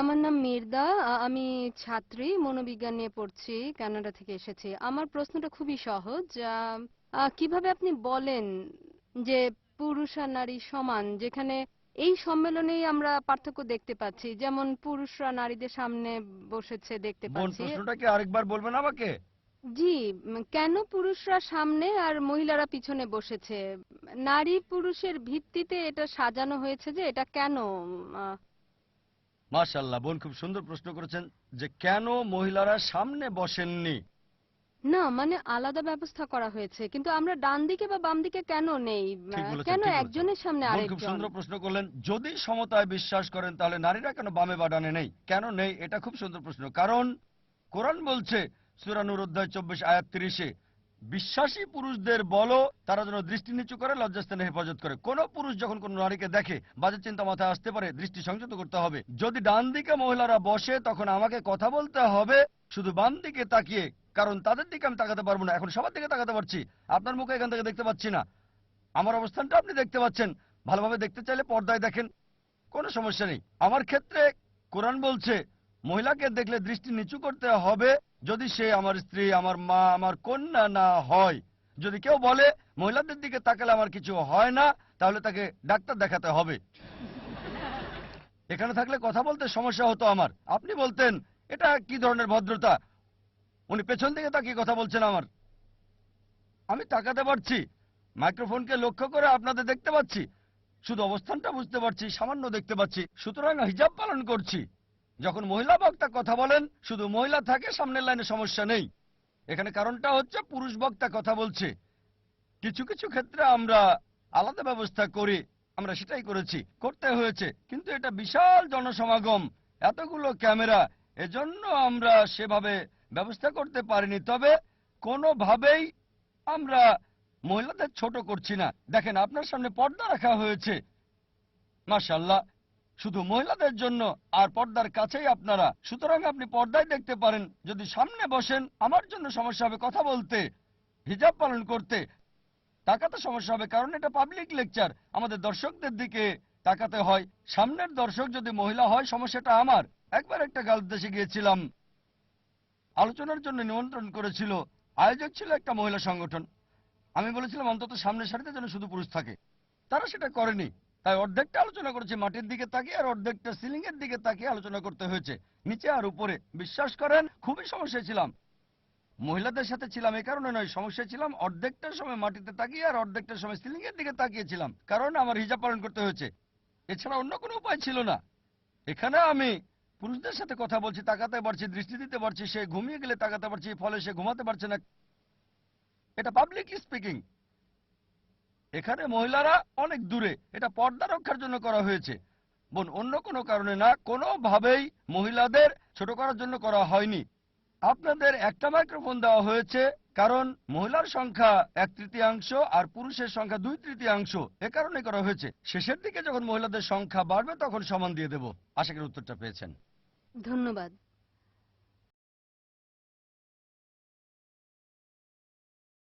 আমার নাম মির্দা। আমি ছাত্রী মনোবিজ্ঞান নিয়ে পড়ছি কানাডা থেকে এসেছি। আমার প্রশ্নটা খুবই সহজ। কীভাবে আপনি বলেন যে পুরুষ আর নারী সমান? যেখানে এই সম্মেলনেই আমরা পার্থক্য দেখতে পাচ্ছি। যেমন পুরুষরা নারীদের সামনে বসেছে দেখতে পাচ্ছি। প্রশ্নটা কি আরেকবার বলবেন আমাকে? জি কেন পুরুষরা সামনে আর মহিলারা পিছনে বসেছে? নারী পুরুষের ভিত্তিতে এটা সাজানো হয়েছে যে এটা কেন? আহ, মাশাল্লাহ বোন খুব সুন্দর প্রশ্ন করেছেন যে কেন মহিলারা সামনে বসেননি? না মানে আলাদা ব্যবস্থা করা হয়েছে কিন্তু আমরা ডান দিকে বা বাম দিকে কেন নেই? বলেছেন, কেন একজনের সামনে বোন খুব সুন্দর প্রশ্ন করলেন যদি সমতায় বিশ্বাস করেন তাহলে নারীরা কেন বামে বা ডানে নেই? কেন নেই? এটা খুব সুন্দর প্রশ্ন কারণ কোরআন বলছে সুরানুর অধ্যায় চব্বিশ আয়াত তিরিশে বিশ্বাসী পুরুষদের বলো, তারা যেন দৃষ্টি নিচু করে, লজ্জাস্থানে হেফাজত করে। কোন পুরুষ যখন কোন নারীকে দেখে, বাজে চিন্তা মাথায় আসতে পারে, দৃষ্টি সংযত করতে হবে। যদি ডান দিকে মহিলারা বসে, তখন আমাকে কথা বলতে হবে, শুধু বাম দিকে তাকিয়ে, কারণ তাদের দিকে আমি তাকাতে পারব না। এখন সবার দিকে তাকাতে পারছি। আপনার মুখে এখান থেকে দেখতে পাচ্ছি না। আমার অবস্থানটা আপনি দেখতে পাচ্ছেন। ভালোভাবে দেখতে চাইলে পর্দায় দেখেন, কোনো সমস্যা নেই। আমার ক্ষেত্রে কোরআন বলছে মহিলাকে দেখলে দৃষ্টি নিচু করতে হবে। যদি সে আমার স্ত্রী, আমার মা, আমার কন্যা না হয়, যদি কেউ বলে, মহিলাদের দিকে তাকালে আমার কিছু হয় না, তাহলে তাকে ডাক্তার দেখাতে হবে। এখানে থাকলে কথা বলতে সমস্যা হতো আমার। আপনি বলতেন, এটা কি ধরনের ভদ্রতা? উনি পেছন দিকে তাকিয়ে কথা বলছেন আমার। আমি তাকাতে পারছি, মাইক্রোফোনকে লক্ষ্য করে আপনাদের দেখতে পাচ্ছি। শুধু অবস্থানটা বুঝতে পারছি, সামান্য দেখতে পাচ্ছি। সুতরাং হিজাব পালন করছি। যখন মহিলা বক্তা কথা বলেন, শুধু মহিলা থাকে, সামনের লাইনে সমস্যা নেই। এখানে কারণটা হচ্ছে পুরুষ বক্তা কথা বলছে। কিছু কিছু ক্ষেত্রে আমরা আলাদা ব্যবস্থা করি আমরা সেটাই করেছি। করতে হয়েছে। কিন্তু এটা বিশাল জনসমাগম, এতগুলো ক্যামেরা, এজন্য আমরা সেভাবে ব্যবস্থা করতে পারিনি। তবে কোনোভাবেই আমরা মহিলাদের ছোট করছি না। দেখেন, আপনার সামনে পর্দা রাখা হয়েছে। মাশাল্লাহ শুধু মহিলাদের জন্য আর পর্দার কাছেই আপনারা। সুতরাং আপনি পর্দায় দেখতে পারেন, যদি সামনে বসেন, আমার জন্য সমস্যা হবে কথা বলতে, হিজাব পালন করতে। তাকাতে সমস্যা হবে, কারণ এটা পাবলিক লেকচার আমাদের দর্শকদের দিকে তাকাতে হয়। সামনের দর্শক যদি মহিলা হয়, সমস্যাটা আমার। একবার একটা গালফ দেশে গিয়েছিলাম। আলোচনার জন্য নিমন্ত্রণ করেছিল। আয়োজক ছিল একটা মহিলা সংগঠন। আমি বলেছিলাম, অন্তত সামনের সারিতে যেন শুধু পুরুষ থাকে। তারা সেটা করেনি। তাই অর্ধেকটা আলোচনা করেছে মাটির দিকে তাকিয়ে আর অর্ধেকটা সিলিং এর দিকে তাকিয়ে আলোচনা করতে হয়েছে। নিচে আর উপরে। বিশ্বাস করেন, খুবই সমস্যায় ছিলাম। মহিলাদের সাথে ছিলাম এই কারণে নয়, সমস্যায় ছিলাম অর্ধেকটার সময় মাটিতে তাকিয়ে আর অর্ধেকটার সময় সিলিং এর দিকে তাকিয়েছিলাম। কারণ আমার হিজাব পালন করতে হয়েছে। এছাড়া অন্য কোনো উপায় ছিল না। এখানে আমি পুরুষদের সাথে কথা বলছি, তাকাতে পারছি, দৃষ্টি দিতে পারছি, সে ঘুমিয়ে গেলে তাকাতে পারছি, ফলে সে ঘুমাতে পারছে না। এটা পাবলিক স্পিকিং এখানে মহিলারা অনেক দূরে। এটা পর্দা রক্ষার জন্য করা হয়েছে। বোন, অন্য কোনো কারণে না, কোনোভাবেই মহিলাদের ছোট করার জন্য করা হয়নি। আপনাদের একটা মাইক্রোফোন দেওয়া হয়েছে, কারণ মহিলার সংখ্যা এক তৃতীয়াংশ আর পুরুষের সংখ্যা দুই তৃতীয়াংশ। এ কারণে করা হয়েছে। শেষের দিকে যখন মহিলাদের সংখ্যা বাড়বে, তখন সমান দিয়ে দেব। আশা করি উত্তরটা পেয়েছেন। ধন্যবাদ।